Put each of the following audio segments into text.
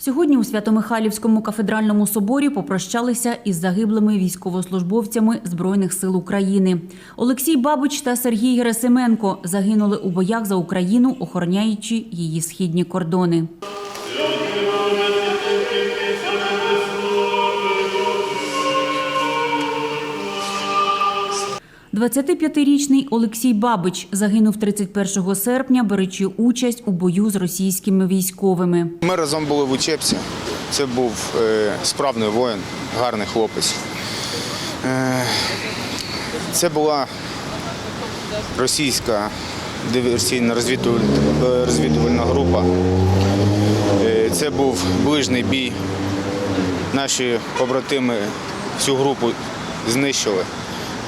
Сьогодні у Свято-Михайлівському кафедральному соборі попрощалися із загиблими військовослужбовцями Збройних сил України. Олексій Бабич та Сергій Герасименко загинули у боях за Україну, охороняючи її східні кордони. 25-річний Олексій Бабич загинув 31 серпня, беручи участь у бою з російськими військовими. Ми разом були в учебці. Це був е, справний воїн, гарний хлопець. Е, це була російська диверсійна розвідувальна група. Е, це був ближній бій. Наші побратими всю групу знищили,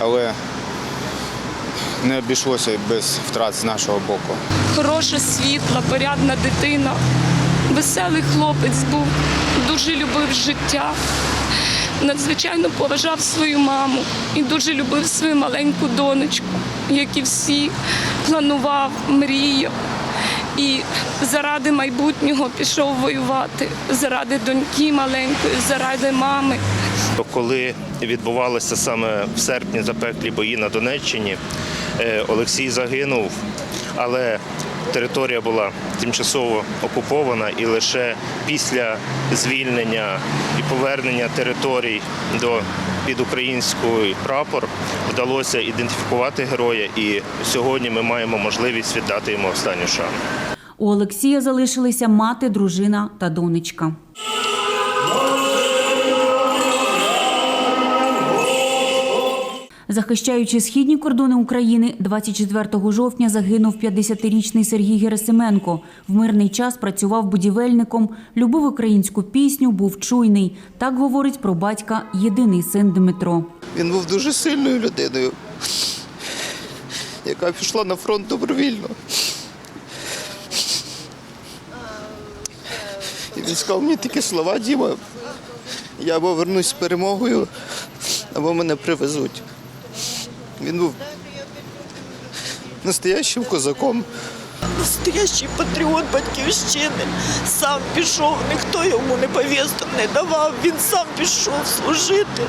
але не обійшлося без втрат з нашого боку. хороша, світла, порядна дитина. Веселий хлопець був, дуже любив життя, надзвичайно поважав свою маму і дуже любив свою маленьку донечку, як і всі, планував, мріяв. І заради майбутнього пішов воювати, заради доньки маленької, заради мами. Коли відбувалися саме в серпні запеклі бої на Донеччині, е, Олексій загинув, але територія була тимчасово окупована, і лише після звільнення і повернення територій до під український прапор вдалося ідентифікувати героя. І сьогодні ми маємо можливість віддати йому останню шану. У Олексія залишилися мати, дружина та донечка. Захищаючи східні кордони України, 24 жовтня загинув 50-річний Сергій Герасименко. В мирний час працював будівельником, любив українську пісню, був чуйний. Так говорить про батька єдиний син Дмитро. Він був дуже сильною людиною, яка пішла на фронт добровільно. І він сказав мені такі слова, Діма, я або вернусь з перемогою, або мене привезуть. Він був настоящим козаком. Настоящий патріот батьківщини. Сам пішов, ніхто йому не повісток не давав. Він сам пішов служити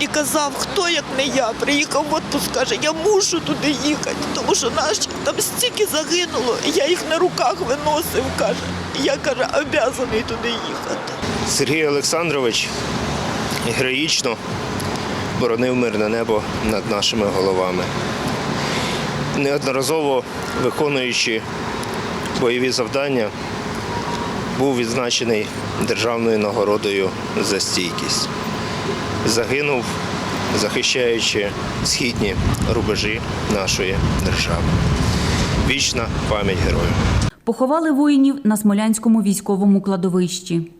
і казав, хто як не я. Приїхав в отпуск, каже, я мушу туди їхати, тому що наших там стільки загинуло, і я їх на руках виносив, каже. Я каже, обязаний туди їхати. Сергій Олександрович героїчно боронив мирне небо над нашими головами. Неодноразово виконуючи бойові завдання, був відзначений державною нагородою за стійкість. Загинув, захищаючи східні рубежі нашої держави. Вічна пам'ять героїв. Поховали воїнів на Смолянському військовому кладовищі.